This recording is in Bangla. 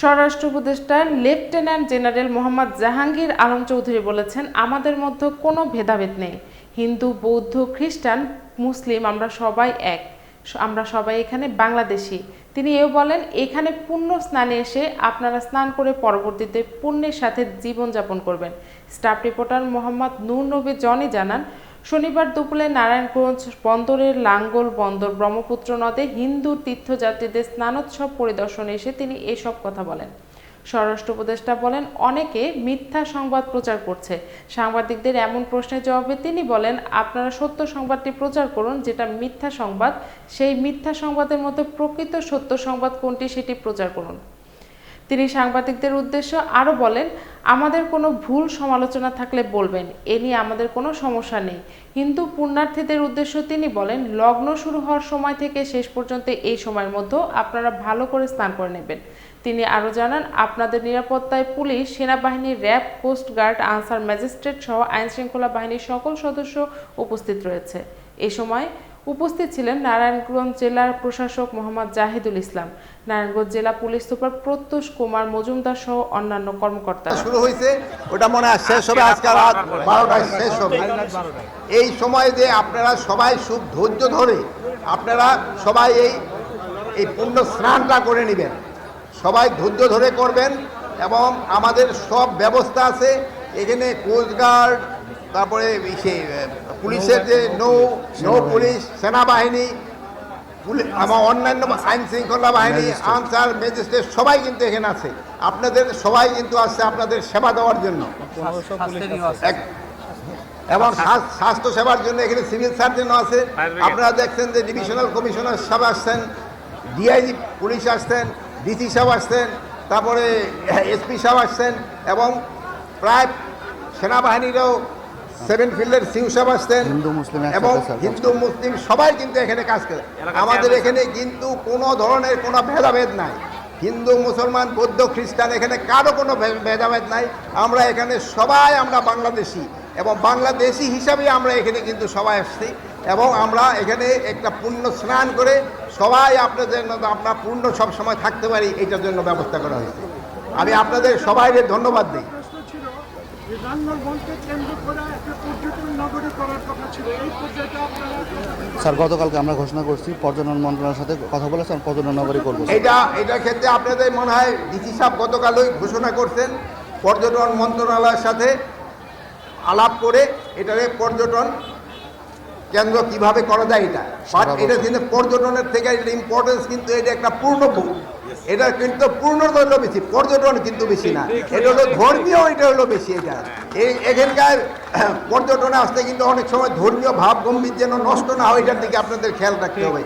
স্বরাষ্ট্র উপদেষ্টা লেফটেন্যান্ট জেনারেল মোহাম্মদ জাহাঙ্গীর আলম চৌধুরী বলেছেন, আমাদের মধ্যে কোনো ভেদাভেদ নেই। হিন্দু, বৌদ্ধ, খ্রিস্টান, মুসলিম, আমরা সবাই এক। আমরা সবাই এখানে বাংলাদেশি। তিনি এও বলেন, এখানে পুণ্য স্নানে এসে আপনারা স্নান করে পরবর্তীতে পুণ্যের সাথে জীবনযাপন করবেন। স্টাফ রিপোর্টার মোহাম্মদ নূর নবী জনি জানান শনিবার দুপুরে নারায়ণগঞ্জ বন্দরের লাঙ্গল বন্দর ব্রহ্মপুত্র নদে হিন্দু তীর্থযাত্রীদের স্নানোৎসব পরিদর্শনে এসে তিনি এসব কথা বলেন। স্বরাষ্ট্র উপদেষ্টা বলেন, অনেকে মিথ্যা সংবাদ প্রচার করছে। সাংবাদিকদের এমন প্রশ্নের জবাবে তিনি বলেন, আপনারা সত্য সংবাদটি প্রচার করুন, যেটা মিথ্যা সংবাদ। সেই মিথ্যা সংবাদের মধ্যে প্রকৃত সত্য সংবাদ কোনটি সেটি প্রচার করুন। তিনি সাংবাদিকদের উদ্দেশ্য আরও বলেন, আমাদের কোনো ভুল সমালোচনা থাকলে বলবেন, এ নিয়ে আমাদের কোনো সমস্যা নেই। হিন্দু পুণ্যার্থীদের উদ্দেশ্য তিনি বলেন, লগ্ন শুরু হওয়ার সময় থেকে শেষ পর্যন্ত এই সময়ের মধ্যে আপনারা ভালো করে স্নান করে নেবেন। তিনি আরও জানান, আপনাদের নিরাপত্তায় পুলিশ, সেনাবাহিনী, RAB, coast guard, Ansar magistrate সহ আইনশৃঙ্খলা বাহিনীর সকল সদস্য উপস্থিত রয়েছে। এ সময় উপস্থিত ছিলেন নারায়ণগঞ্জ জেলার প্রশাসক মোহাম্মদ জাহিদুল ইসলাম। নারায়ণগঞ্জ জেলা পুলিশ সুপার প্রত্যুষ কুমার মজুমদার সহ অন্যান্য কর্মকর্তা। শুরু হয়েছে, ওটা মনে হয় শেষ হবে, আজকে রাত বারোটায় শেষ হবে। এই সময় যে আপনারা সবাই খুব ধৈর্য ধরে আপনারা সবাই এই এই পূর্ণ স্নানটা করে নেবেন। সবাই ধৈর্য ধরে করবেন এবং আমাদের সব ব্যবস্থা আছে। এখানে কোস্টগার্ড তারপরে এই সে আহ, পুলিশের যে নৌ নৌ পুলিশ সেনাবাহিনী আমার অন্যান্য আইন শৃঙ্খলা বাহিনী আনসার ম্যাজিস্ট্রেট সবাই কিন্তু এখানে আছে। আপনাদের সবাই কিন্তু আসছে আপনাদের সেবা দেওয়ার জন্য। এবং স্বাস্থ- স্বাস্থ্য সেবার জন্য এখানে সিভিল সার্জনও আছে। আপনারা দেখছেন যে ডিভিশনাল কমিশনার সাহেব আসছেন ডিআইজি পুলিশ আসছেন ডিসি সাহেব আসছেন তারপরে এসপি সাহেব আসছেন এবং প্রায় সেনাবাহিনীরও সেভেন ফিল্ডের সিউ সাহেব আসছেন হিন্দু মুসলিম এবং হিন্দু মুসলিম সবাই কিন্তু এখানে কাজ করে। আমাদের এখানে কিন্তু কোনো ধরনের কোনো ভেদাভেদ নাই। হিন্দু মুসলমান বৌদ্ধ খ্রিস্টান এখানে কারও কোনো ভে- ভেদাভেদ নাই। আমরা এখানে সবাই আমরা বাংলাদেশি এবং বাংলাদেশি হিসাবে আমরা এখানে কিন্তু সবাই আসছি এবং আমরা এখানে একটা পূর্ণ স্নান করে সবাই আপনাদের আপনার পূর্ণ সব সময় থাকতে পারি এটার জন্য ব্যবস্থা করা হয়েছে। আমি আপনাদের সবাইকে ধন্যবাদ দিই। প্রশ্ন ছিল যে রান্নাঘরকে কেন্দ্র করে একটা পর্যটন নগরী করার কথা ছিল। এই পর্যায়টা আপনারা স্যার গতকালকে আমরা ঘোষণা করছি পর্যটন মন্ত্রণালয়ের সাথে কথা বলেছেন পর্যটন নগরী করব। এটা এটার ক্ষেত্রে আপনাদের মনে হয় ডিসি সাহেব গতকালই ঘোষণা করছেন পর্যটন মন্ত্রণালয়ের সাথে আলাপ করে এটারে পর্যটন কেন্দ্র কীভাবে করা যায় এটা? বাট এটা কিন্তু পর্যটনের থেকে এটা ইম্পর্টেন্স কিন্তু এটা একটা পূর্ণ ভূ- এটা কিন্তু পূর্ণ হলো বেশি পর্যটন কিন্তু বেশি না। এটা হলো ধর্মীয় এটা হলো বেশি এটা। এই এখানকার পর্যটনে আসতে কিন্তু অনেক সময় ধর্মীয় ভাব গম্ভীর যেন নষ্ট না হয় এটার দিকে আপনাদের খেয়াল রাখতে হবে।